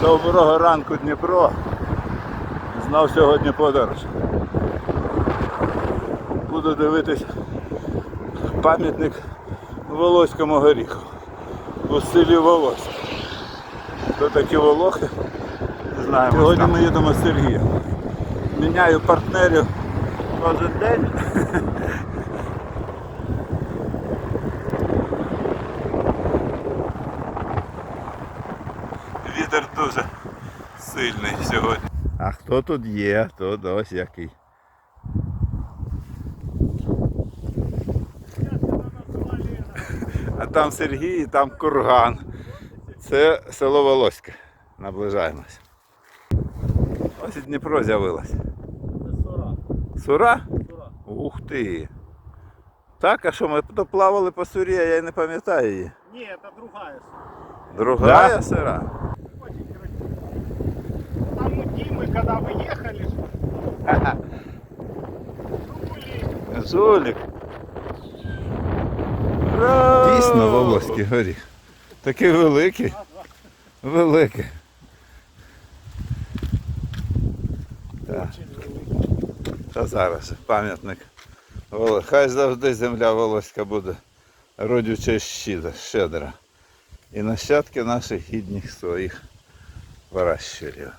Доброго ранку, Дніпро. Знав сьогодні подорож. Буду дивитись пам'ятник Волоському горіху у селі Волоськ. Хто такі волохи? Не знаю. Сьогодні ми їдемо з Сергієм. Міняю партнерів кожен день. Вітер дуже сильний сьогодні. А хто тут є? Тут ось який. А там Сергій, і там курган. Це село Волоське. Наближаємось. Ось і Дніпро з'явилось. Сора. Сура? Сора. Ух ти. Так, а що ми то плавали по сурі, а я й не пам'ятаю її. Не, это другая сора. Другая Да? сира? Ура! Дійсно волоський горіх. Такий великий. Великий. Так. Та зараз пам'ятник. Хай завжди земля волоська буде родюча і щедра, щедра. І нащадки наших гідних своїх вирощурів.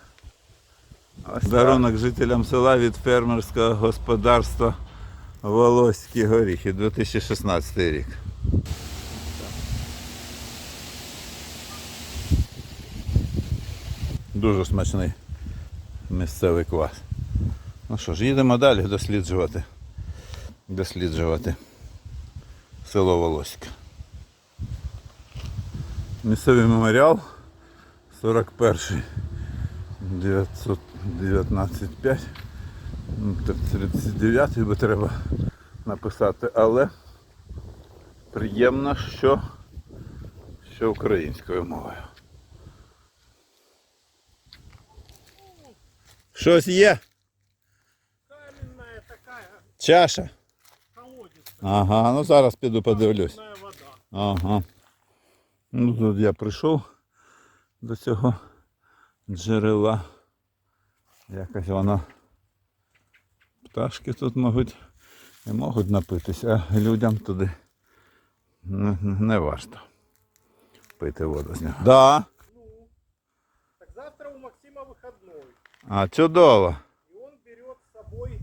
Дарунок жителям села від фермерського господарства Волоські горіхи 2016 рік. Дуже смачний місцевий квас. Ну що ж, їдемо далі досліджувати. Досліджувати село Волоське. Місцевий меморіал 41 919.5. Ну, так 39 би треба написати, але приємно, що, що українською мовою. Щось є? Каменная такая Чаша. Ага, ну зараз піду подивлюсь. Ага. Ну тут я прийшов до цього джерела. Якось воно. Пташки тут можуть і можуть напитися, а людям туди не, не варто пити воду з нього. Да. Ну, так завтра у Максима выходной. А чудово. И он берет с собой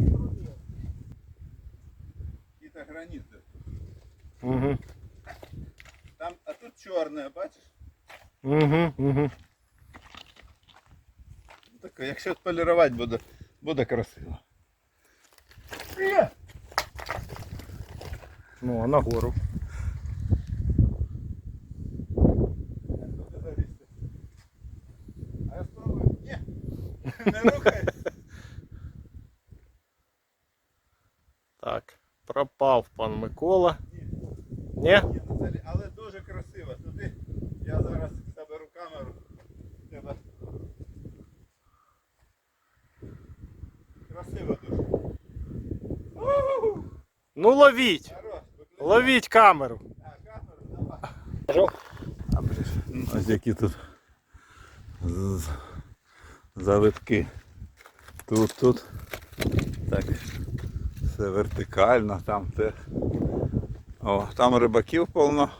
инструмент. Какие-то граниты. Угу. Там, а тут чорне, бачиш? Угу, угу. Так, якщо полірувати буде, буде красиво. Ну, а на гору. А я спробую. Ні. Не рухай. Так, пропав пан Микола. Ні? Ні, це- Але дуже красиво. Туди я зараз заберу камеру. Треба. Красиво дуже. Ну ловіть! Ловіть камеру. Ось які тут завитки. Тут, тут. Так. Все вертикально, там те. О, там рибаків повно.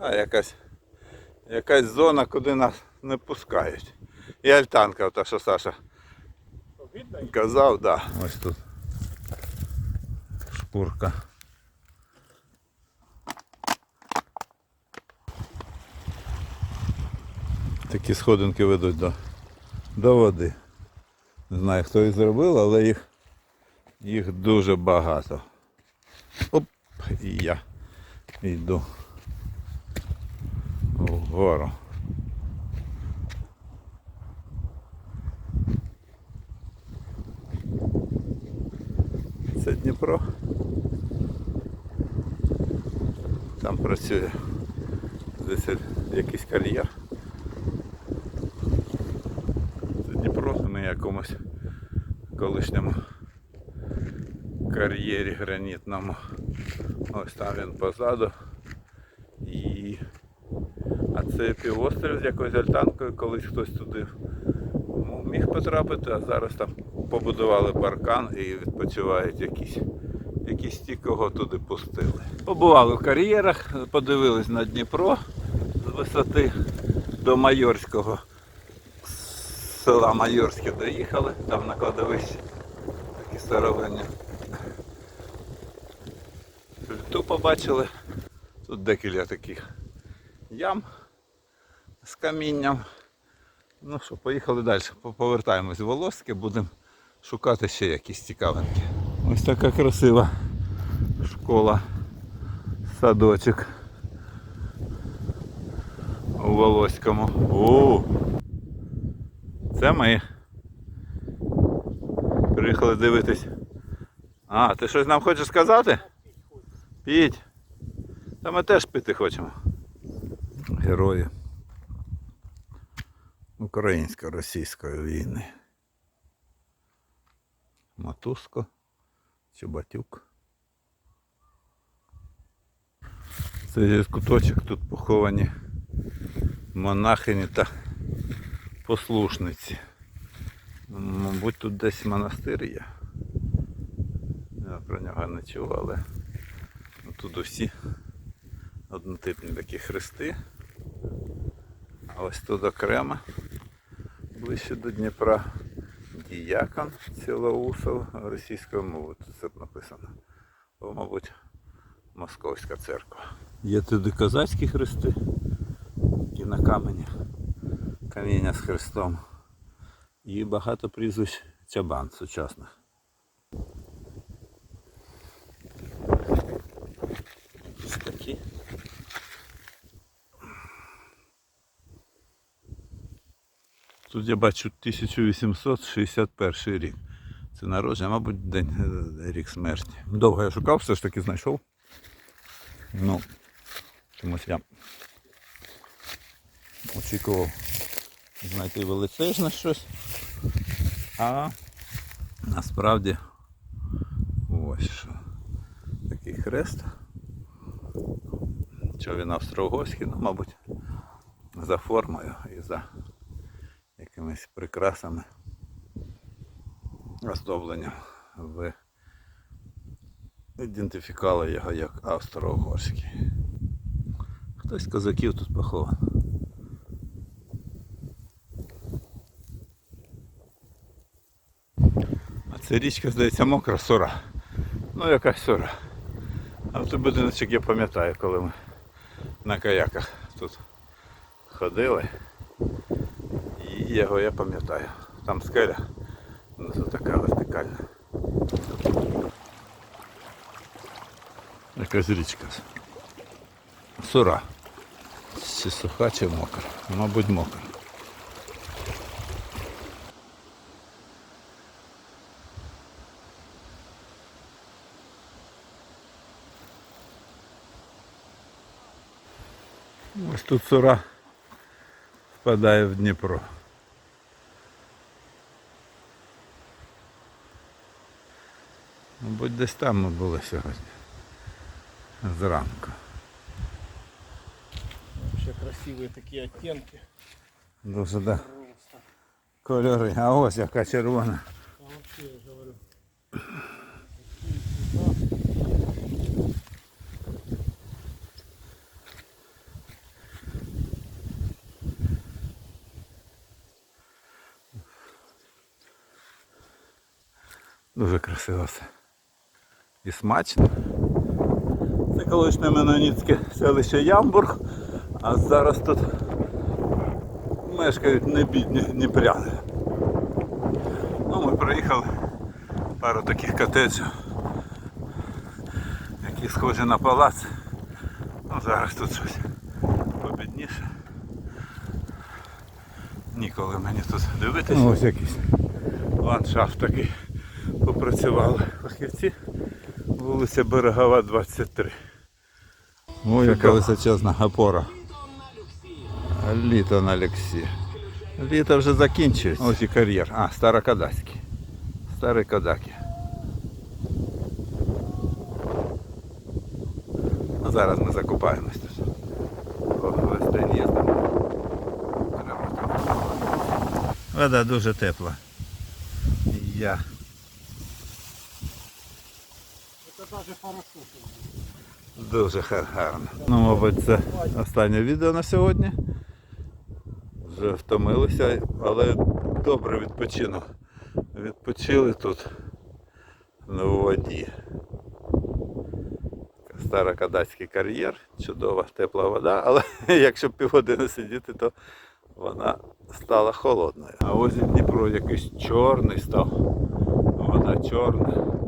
А якась, якась зона, куди нас не пускають. І альтанка, та що Саша Видно? казав, да. Ось тут. Шкурка. Такі сходинки ведуть до, до води. Не знаю, хто їх зробив, але їх, їх дуже багато. Оп, і я йду вгору. Це Дніпро. Там працює десь якийсь кар'єр. Це Дніпро на якомусь колишньому кар'єрі гранітному. Ось там він позаду. І... А це це півострів з якоюсь альтанкою, колись хтось туди міг потрапити, а зараз там побудували паркан і відпочивають якісь. Якісь ті, кого туди пустили. Побували в кар'єрах, подивились на Дніпро з висоти до Майорського села Майорське доїхали, там на кладовищі такі старовинні. Плиту побачили. Тут декілька таких ям з камінням. Ну що, поїхали далі. Повертаємось в Волоське, будемо шукати ще якісь цікавинки. Ось така красива школа, садочок у Волоському. О! Це ми. Приїхали дивитись. А, ти щось нам хочеш сказати? Піть. Та ми теж пити хочемо. Герої українсько-російської війни. Матуско, Чубатюк. Це куточок, тут поховані монахині та послушниці. Мабуть, тут десь монастир є. Я про нього не чув, але тут усі однотипні такі хрести. А ось тут окремо, ближче до Дніпра, діякон Цілоусов російською мовою. Тут це написано. Бо, мабуть, Московська церква. Є туди козацькі хрести, і на камені, каміння з хрестом. І багато прізвищ чабан сучасних. Тут я бачу 1861 рік. Це народження, мабуть, день е, рік смерті. Довго я шукав, все ж таки знайшов. Ну, чомусь я очікував знайти величезне щось. А насправді ось що. Такий хрест. Що він австро-угорський, ну, мабуть, за формою і за якимись прикрасами оздобленням ви ідентифікували його як австро-угорський. Хтось з козаків тут похований. А це річка, здається, мокра сора. Ну якась сора. А той будиночок я пам'ятаю, коли ми на каяках тут ходили. Його я пам'ятаю. Там скеля, така вертикальна. Якась річка. Сура. Чи суха, чи мокра. Мабуть, мокра. Ось тут сура впадає в Дніпро. Мабуть, десь там ми були сьогодні. Зранку. Вообще красивые такие оттенки. Дуже да. Кольори. А ось яка червона. А вообще, я говорю, Дуже красиво все. І смачно. Це колишнє меноніцьке селище Ямбург, а зараз тут мешкають небідні дніпряни. Ну, ми приїхали пару таких котеджів, які схожі на палац. Ну, зараз тут щось побідніше. Ніколи мені тут дивитися. ось якийсь ландшафт такий попрацювали фахівці. Вулиця Берегова, 23. Ой, яка височезна опора. Літо на Олексі. Літо вже закінчується. Ось і кар'єр. А, старокадацький. Старі кадаки. А ну, зараз ми закупаємось тут. Весь їздимо. Вода дуже тепла. Я Дуже гарно. Ну, мабуть, це останнє відео на сьогодні. Вже втомилися, але добре відпочинок. Відпочили тут на воді. Старокадацький кар'єр, чудова тепла вода, але якщо півгодини сидіти, то вона стала холодною. А ось Дніпро якийсь чорний став. Вода чорна.